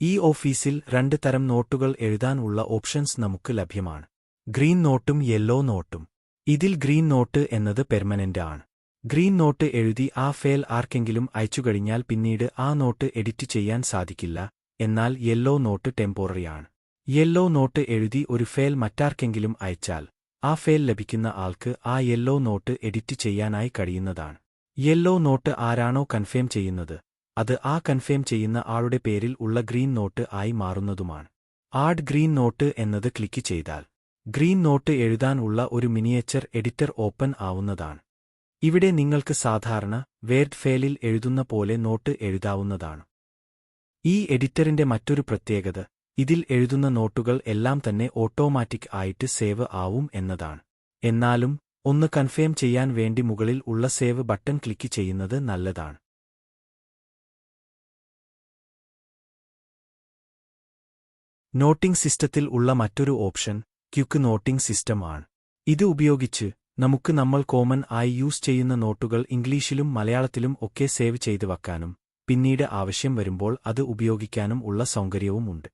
ഈ ഓഫീസിൽ രണ്ട് തരം നോട്ടുകൾ എഴുതാനുള്ള ഓപ്ഷൻസ് നമുക്ക് ലഭ്യമാണ്. ഗ്രീൻ നോട്ടും യെല്ലോ നോട്ടും. ഇതിൽ ഗ്രീൻ നോട്ട് എന്നത് പെർമനന്റ് ആണ്. ഗ്രീൻ നോട്ട് എഴുതി ആ ഫയൽ ആർക്കെങ്കിലും അയച്ചുകഴിഞ്ഞാൽ പിന്നീട് ആ നോട്ട് എഡിറ്റ് ചെയ്യാൻ സാധിക്കില്ല എന്നാൽ യെല്ലോ നോട്ട് ടെമ്പോററിയാണ് യെല്ലോ നോട്ട് എഴുതി ഒരു ഫയൽ മറ്റാർക്കെങ്കിലും അയച്ചാൽ ആ ഫയൽ ലഭിക്കുന്ന ആൾക്ക് ആ യെല്ലോ നോട്ട് എഡിറ്റ് ചെയ്യാനായി കഴിയുന്നതാണ്. യെല്ലോ നോട്ട് ആരാണോ കൺഫേം ചെയ്യുന്നത്. അത് ആ കൺഫേം ചെയ്യുന്ന ആളുടെ പേരിൽ ഉള്ള ഗ്രീൻ നോട്ട് ആയി മാറുന്നതുമാണ്. ആഡ് ഗ്രീൻ നോട്ട് എന്നത് ക്ലിക്ക് ചെയ്താൽ ഗ്രീൻ നോട്ട് എഴുതാൻ ഉള്ള ഒരു മിനിയേച്ചർ എഡിറ്റർ ഓപ്പൺ ആവുന്നതാണ്. ഇവിടെ നിങ്ങൾക്ക് സാധാരണ വേർഡ് ഫയലിൽ എഴുതുന്ന പോലെ നോട്ട് എഴുതാവുന്നതാണ്. ഈ എഡിറ്ററിന്റെ മറ്റൊരു പ്രത്യേകത ഇതിൽ എഴുതുന്ന നോട്ടുകൾ എല്ലാം തന്നെ ഓട്ടോമാറ്റിക് ആയിട്ട് സേവ് ആവും എന്നതാണ്. എന്നാലും ഒന്ന് കൺഫേം ചെയ്യാൻ വേണ്ടി മുകളിൽ ഉള്ള സേവ് ബട്ടൺ ക്ലിക്ക് ചെയ്യുന്നത് നല്ലതാണ്. നോട്ടിംഗ് സിസ്റ്റത്തിൽ ഉള്ള മറ്റൊരു ഓപ്ഷൻ ക്യുക്ക് നോട്ടിംഗ് സിസ്റ്റം ആണ്. ഇത് ഉപയോഗിച്ച് നമുക്ക് നമ്മൾ കോമൺ ആയി യൂസ് ചെയ്യുന്ന നോട്ടുകൾ ഇംഗ്ലീഷിലും മലയാളത്തിലും ഒക്കെ സേവ് ചെയ്തു വയ്ക്കാനും പിന്നീട് ആവശ്യം വരുമ്പോൾ അത് ഉപയോഗിക്കാനും ഉള്ള സൗകര്യവുമുണ്ട്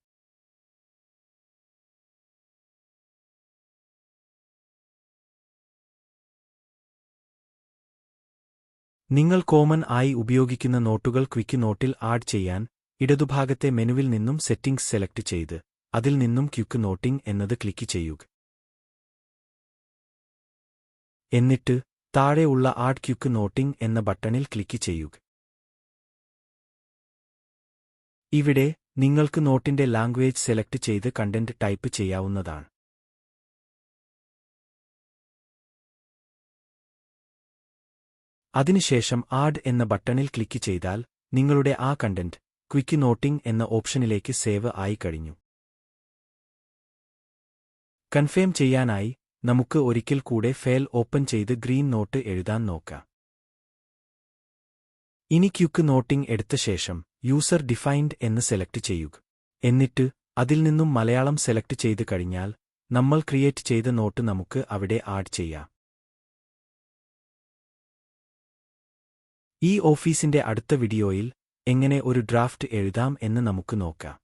നിങ്ങൾ കോമൺ ആയി ഉപയോഗിക്കുന്ന നോട്ടുകൾ ക്വിക്ക് നോട്ടിൽ ആഡ് ചെയ്യാൻ ഇടതുഭാഗത്തെ മെനുവിൽ നിന്നും സെറ്റിംഗ്സ് സെലക്ട് ചെയ്ത് അതിൽ നിന്നും ക്യുക്ക് നോട്ടിംഗ് എന്നത് ക്ലിക്ക് ചെയ്യുക. എന്നിട്ട് താഴെയുള്ള ആഡ് ക്യുക്ക് നോട്ടിംഗ് എന്ന ബട്ടണിൽ ക്ലിക്ക് ചെയ്യുക. ഇവിടെ നിങ്ങൾക്ക് നോട്ടിന്റെ ലാംഗ്വേജ് സെലക്ട് ചെയ്ത് കണ്ടന്റ് ടൈപ്പ് ചെയ്യാവുന്നതാണ്. അതിനുശേഷം ആഡ് എന്ന ബട്ടണിൽ ക്ലിക്ക് ചെയ്താൽ നിങ്ങളുടെ ആ കണ്ടന്റ് ക്വിക്ക് നോട്ടിംഗ് എന്ന ഓപ്ഷനിലേക്ക് സേവ് ആയി കഴിഞ്ഞു. കൺഫേം ചെയ്യാനായി നമുക്ക് ഒരിക്കൽ കൂടെ ഫയൽ ഓപ്പൺ ചെയ്ത് ഗ്രീൻ നോട്ട് എഴുതാൻ നോക്കാം. ഇനി ക്യുക്ക് നോട്ടിംഗ് എടുത്ത ശേഷം യൂസർ ഡിഫൈൻഡ് എന്ന് സെലക്ട് ചെയ്യുക. എന്നിട്ട് അതിൽ നിന്നും മലയാളം സെലക്ട് ചെയ്ത് കഴിഞ്ഞാൽ നമ്മൾ ക്രിയേറ്റ് ചെയ്ത നോട്ട് നമുക്ക് അവിടെ ആഡ് ചെയ്യാം. ഈ ഓഫീസിന്റെ അടുത്ത വീഡിയോയിൽ എങ്ങനെ ഒരു ഡ്രാഫ്റ്റ് എഴുതാം എന്ന് നമുക്ക് നോക്കാം.